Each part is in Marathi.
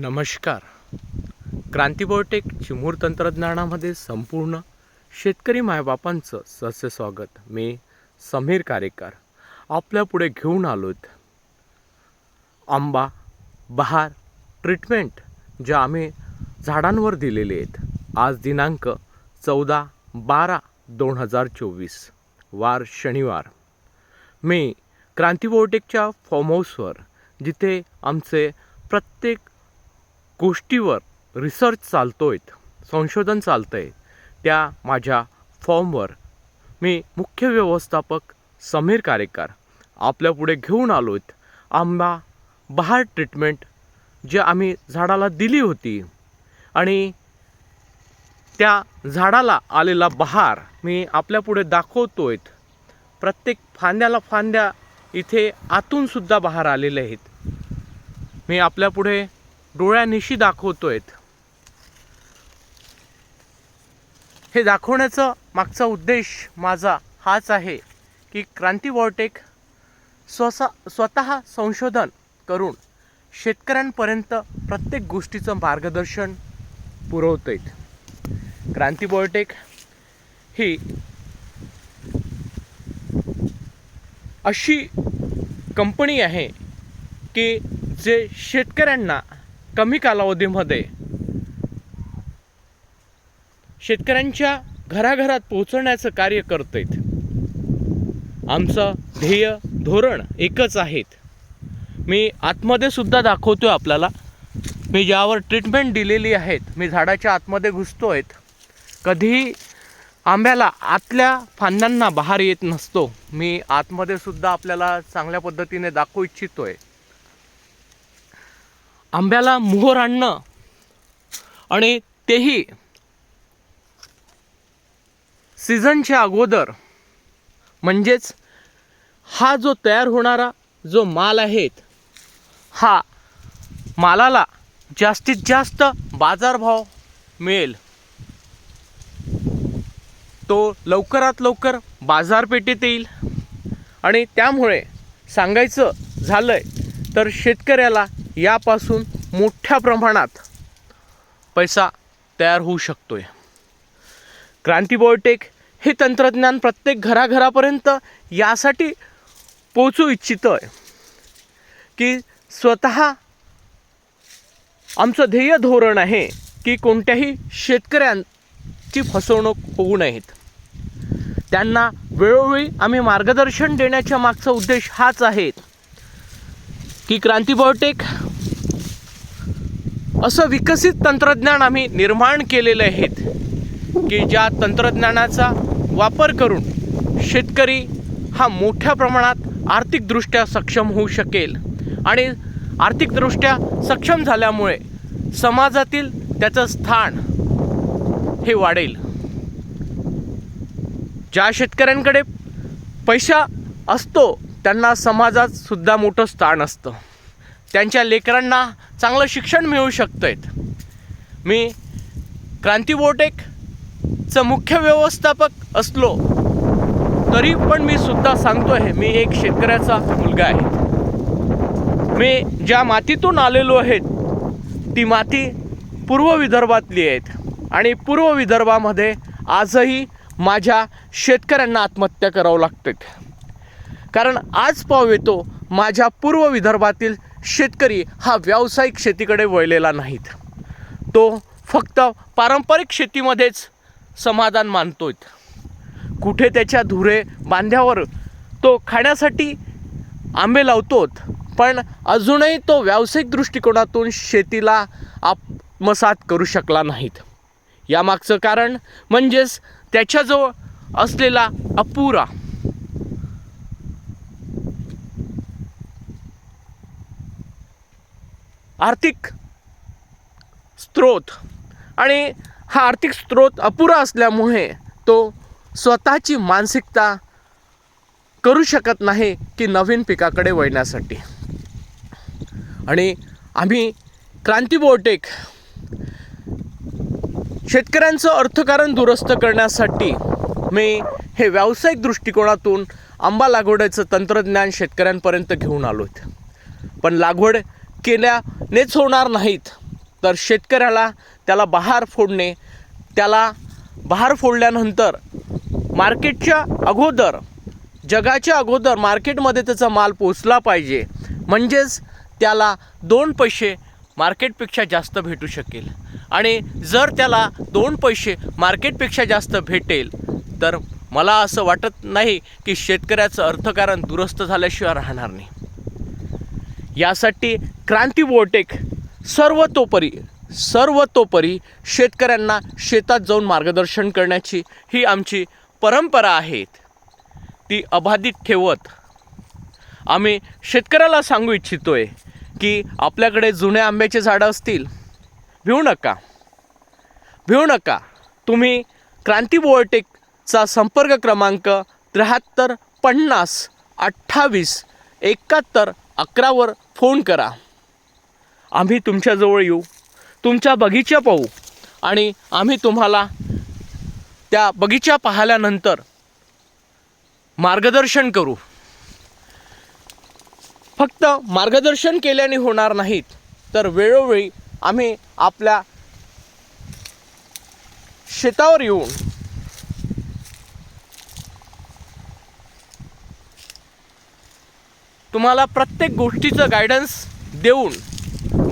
नमस्कार. क्रांतीबोटेक चिमूर तंत्रज्ञानामध्ये संपूर्ण शेतकरी मायबापांचं सस्य स्वागत. मी समीर कारेकर. आपल्या पुढे घेऊन आलोत. आंबा बहार ट्रीटमेंट जे आम्ही झाडांवर दिलेले आहेत. आज दिनांक चौदा बारा दोन हजार चोवीस वार शनिवार. मी क्रांतीबोटेकच्या फॉर्म हाऊसवर जिथे आमचे प्रत्येक गोष्टीवर रिसर्च चालतो आहेत संशोधन चालतं आहे त्या माझ्या फॉर्मवर मी मुख्य व्यवस्थापक समीर कारेकर. आपल्यापुढे घेऊन आलो आहेत आंबा बहार ट्रीटमेंट जे आम्ही झाडाला दिली होती आणि त्या झाडाला आलेला बहार मी आपल्यापुढे दाखवतो आहेत प्रत्येक फांद्याला फांद्या इथे आतूनसुद्धा बहार आलेले आहेत. मी आपल्यापुढे डोळ्यानिशी दाखवतोयत. हे दाखवण्याचा मागचा उद्देश माझा हाच आहे की क्रांती वॉटेक स्वसा स्वतः संशोधन करून शेतकऱ्यांपर्यंत प्रत्येक गोष्टीचं मार्गदर्शन पुरवत आहेत क्रांती बॉयोटेक ही अशी कंपनी आहे की जे शेतकऱ्यांना कमी कालावधीमध्ये शेतकऱ्यांच्या घराघरात पोहोचवण्याचं कार्य करत आहेत. आमचं ध्येय धोरण एकच आहेत. मी आतमध्ये सुद्धा दाखवतोय आपल्याला. मी ज्यावर ट्रीटमेंट दिलेली आहेत मी झाडाच्या आतमध्ये घुसतो आहेत कधीही आंब्याला आतल्या फांद्यांना बाहेर येत नसतो. मी आतमध्ये सुद्धा आपल्याला चांगल्या पद्धतीने दाखवू इच्छितोय. आंब्याला मोहर आणणं आणि तेही सीझनच्या अगोदर. म्हणजेच हा जो तयार होणारा जो माल आहेत हा मालाला जास्तीत जास्त बाजारभाव मिळेल. तो लवकरात लवकर बाजारपेठेत येईल. आणि त्यामुळे सांगायचं झालंय तर शेतकऱ्याला यापासून मोठ्या प्रमाणात पैसा तयार होऊ शकतो क्रांती बायोटेक हे तंत्रज्ञान प्रत्येक घराघरापर्यंत यासाठी पोचू इच्छितं आहे की स्वतः आमचं ध्येय धोरण आहे की कोणत्याही शेतकऱ्यांची फसवणूक होऊ नयेत. त्यांना वेळोवेळी आम्ही मार्गदर्शन देण्याच्या मागचा उद्देश हाच आहे. की क्रांती बायोटेक असं विकसित तंत्रज्ञान आम्ही निर्माण केलेलं आहेत की ज्या तंत्रज्ञानाचा वापर करून शेतकरी हा मोठ्या प्रमाणात आर्थिकदृष्ट्या सक्षम होऊ शकेल. आणि आर्थिकदृष्ट्या सक्षम झाल्यामुळे समाजातील त्याचं स्थान हे वाढेल. ज्या शेतकऱ्यांकडे पैसा असतो त्यांना समाजात सुद्धा मोठं स्थान असतं. त्यांच्या लेकरांना चांगलं शिक्षण मिळू शकतं मी क्रांती बोटेकचं मुख्य व्यवस्थापक असलो तरी पण मी सुद्धा सांगतो आहे मी एक शेतकऱ्याचा मुलगा आहे. मी ज्या मातीतून आलेलो आहेत ती माती पूर्व विदर्भातली आहेत. आणि पूर्व विदर्भामध्ये आजही माझ्या शेतकऱ्यांना आत्महत्या करावं लागतात कारण आज पाव येतो माझ्या पूर्व विदर्भातील शेतकरी हा व्यावसायिक शेतीकडे वळलेला नाहीत. तो फक्त पारंपरिक शेतीमध्येच समाधान मानतोय कुठे त्याच्या धुरे बांध्यावर तो खाण्यासाठी आंबे लावतोत पण अजूनही तो व्यावसायिक दृष्टिकोनातून शेतीला आत्मसात करू शकला नाहीत. यामागचं कारण म्हणजेच त्याच्याजवळ असलेला अपुरा आर्थिक स्रोत आणि हा आर्थिक स्रोत अपुरा असल्यामुळे तो स्वतःची मानसिकता करू शकत नाही की नवीन पिकाकडे वळण्यासाठी. आणि आम्ही क्रांती बोटेक शेतकऱ्यांचं अर्थकारण दुरुस्त करण्यासाठी मी हे व्यावसायिक दृष्टिकोनातून आंबा लागवडीचं तंत्रज्ञान शेतकऱ्यांपर्यंत घेऊन आलो आहे पण लागवड केल्यानेच होणार नाहीत. तर शेतकऱ्याला त्याला बहार फोडणे त्याला बहार फोडल्यानंतर मार्केटच्या अगोदर जगाच्या अगोदर मार्केटमध्ये त्याचा माल पोचला पाहिजे. म्हणजेच त्याला दोन पैसे मार्केटपेक्षा जास्त भेटू शकेल. आणि जर त्याला दोन पैसे मार्केटपेक्षा जास्त भेटेल तर मला असं वाटत नाही की शेतकऱ्याचं अर्थकारण दुरुस्त झाल्याशिवाय राहणार नाही. यासाठी क्रांती बोटेक सर्वतोपरी सर्वतोपरी शेतकऱ्यांना शेतात जाऊन मार्गदर्शन करण्याची ही आमची परंपरा आहे. ती अबाधित ठेवत आम्ही शेतकऱ्याला सांगू इच्छितोय की आपल्याकडे जुने आंब्याचे झाडं असतील. भिवू नका. भिवू नका. तुम्ही क्रांती बोळटेकचा संपर्क क्रमांक त्र्याहत्तर पन्नास अठ्ठावीस एकाहत्तर अकरावर फोन करा. आम्ही तुमच्याजवळ येऊ तुमच्या बगीचा पाहू आणि आम्ही तुम्हाला त्या बगीचा पाहिल्यानंतर मार्गदर्शन करू. फक्त मार्गदर्शन केल्याने होणार नाहीत तर वेळोवेळी आम्ही आपल्या शेतावर येऊन तुम्हाला प्रत्येक गोष्टीचं गायडन्स देऊन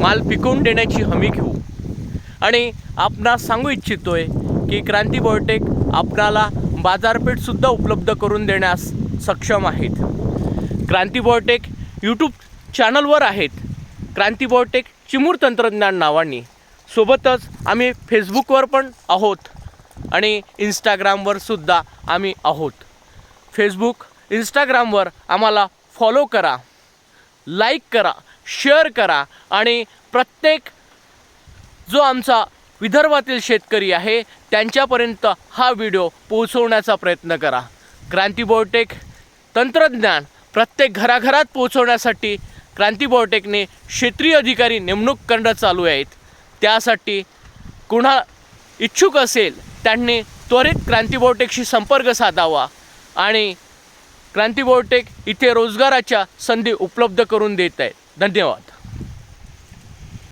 माल पिकवून देण्याची हमी घेऊ. आणि आपणास सांगू इच्छितोय की क्रांती बायोटेक आपणाला बाजारपेठसुद्धा उपलब्ध करून देण्यास सक्षम आहेत. क्रांती बायोटेक यूट्यूब चॅनलवर आहेत. क्रांती बायोटेक चिमूर तंत्रज्ञान नावाने. सोबतच आम्ही फेसबुकवर पण आहोत. आणि इंस्टाग्रामवरसुद्धा आम्ही आहोत. फेसबुक इंस्टाग्रामवर आम्हाला फॉलो करा लाईक करा शेअर करा आणि प्रत्येक जो आमचा विदर्भातील शेतकरी आहे त्यांच्यापर्यंत हा व्हिडिओ पोहोचवण्याचा प्रयत्न करा. क्रांती बायोटेक तंत्रज्ञान प्रत्येक घराघरात पोहोचवण्यासाठी क्रांती बायोटेकने क्षेत्रीय अधिकारी नेमणूक करणं चालू आहेत. त्यासाठी कुणा इच्छुक असेल त्यांनी त्वरित क्रांती बायोटेकशी संपर्क साधावा आणि क्रांती बायोटेक इथे रोजगाराच्या संधी उपलब्ध करून देत आहेत. धन्यवाद.